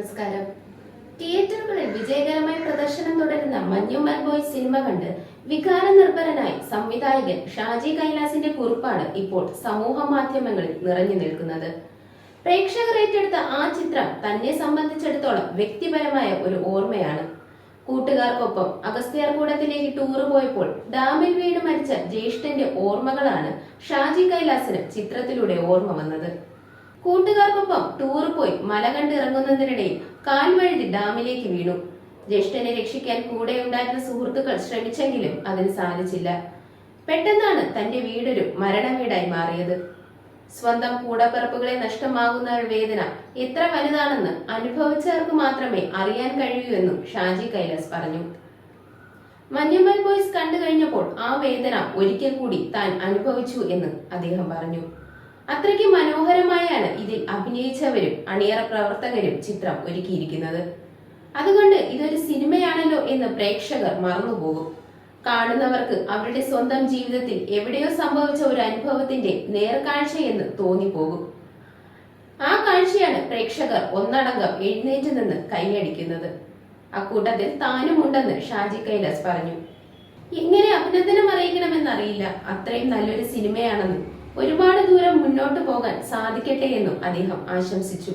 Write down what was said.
നമസ്കാരം. തിയേറ്ററുകളിൽ വിജയകരമായി പ്രദർശനം തുടരുന്ന മഞ്ഞുമ്മൽ ബോയ് സിനിമ കണ്ട് വികാര നിർഭരനായി സംവിധായകൻ ഷാജി കൈലാസിന്റെ കുറിപ്പാണ് ഇപ്പോൾ സമൂഹ മാധ്യമങ്ങളിൽ നിറഞ്ഞു നിൽക്കുന്നത്. പ്രേക്ഷകർ ഏറ്റെടുത്ത ആ ചിത്രം തന്നെ സംബന്ധിച്ചിടത്തോളം വ്യക്തിപരമായ ഒരു ഓർമ്മയാണ്. കൂട്ടുകാർക്കൊപ്പം അഗസ്ത്യാർകൂടത്തിലേക്ക് ടൂറ് പോയപ്പോൾ ഡാമിൽ വീണ് മരിച്ച ജ്യേഷ്ഠന്റെ ഓർമ്മകളാണ് ഷാജി കൈലാസിന് ചിത്രത്തിലൂടെ ഓർമ്മ വന്നത്. കൂട്ടുകാർക്കൊപ്പം ടൂർ പോയി മല കണ്ട് ഇറങ്ങുന്നതിനിടയിൽ കാൽവഴുതി ഡാമിലേക്ക് വീണു. ജ്യേഷ്ഠനെ രക്ഷിക്കാൻ കൂടെ ഉണ്ടായിരുന്ന സുഹൃത്തുക്കൾ ശ്രമിച്ചെങ്കിലും അതിന് സാധിച്ചില്ല. പെട്ടെന്നാണ് തന്റെ വീടൊരു മരണ വീടായി മാറിയത്. സ്വന്തം കൂടപ്പിറപ്പുകളെ നഷ്ടമാകുന്ന വേദന എത്ര വലുതാണെന്ന് അനുഭവിച്ചവർക്ക് മാത്രമേ അറിയാൻ കഴിയൂ എന്നും ഷാജി കൈലാസ് പറഞ്ഞു. മഞ്ഞമ്മൽ ബോയ്സ് കണ്ടു കഴിഞ്ഞപ്പോൾ ആ വേദന ഒരിക്കൽ കൂടി താൻ അനുഭവിച്ചു എന്ന് അദ്ദേഹം പറഞ്ഞു. അത്രയ്ക്ക് മനോഹരമായാണ് ഇതിൽ അഭിനയിച്ചവരും അണിയറ പ്രവർത്തകരും ചിത്രം ഒരുക്കിയിരിക്കുന്നത്. അതുകൊണ്ട് ഇതൊരു സിനിമയാണല്ലോ എന്ന് പ്രേക്ഷകർ മറന്നുപോകും. കാണുന്നവർക്ക് അവരുടെ സ്വന്തം ജീവിതത്തിൽ എവിടെയോ സംഭവിച്ച ഒരു അനുഭവത്തിന്റെ നേർക്കാഴ്ചയെന്ന് തോന്നിപ്പോകും. ആ കാഴ്ചയാണ് പ്രേക്ഷകർ ഒന്നടങ്കം എഴുന്നേറ്റ് നിന്ന് കൈയടിക്കുന്നത്. അക്കൂട്ടത്തിൽ താനുമുണ്ടെന്ന് ഷാജി കൈലാസ് പറഞ്ഞു. എങ്ങനെ അഭിനന്ദനം അറിയിക്കണമെന്നറിയില്ല. അത്രയും നല്ലൊരു സിനിമയാണെന്നും ഒരുപാട് ദൂരം മുന്നോട്ട് പോകാൻ സാധിക്കട്ടെ എന്നും അദ്ദേഹം ആശംസിച്ചു.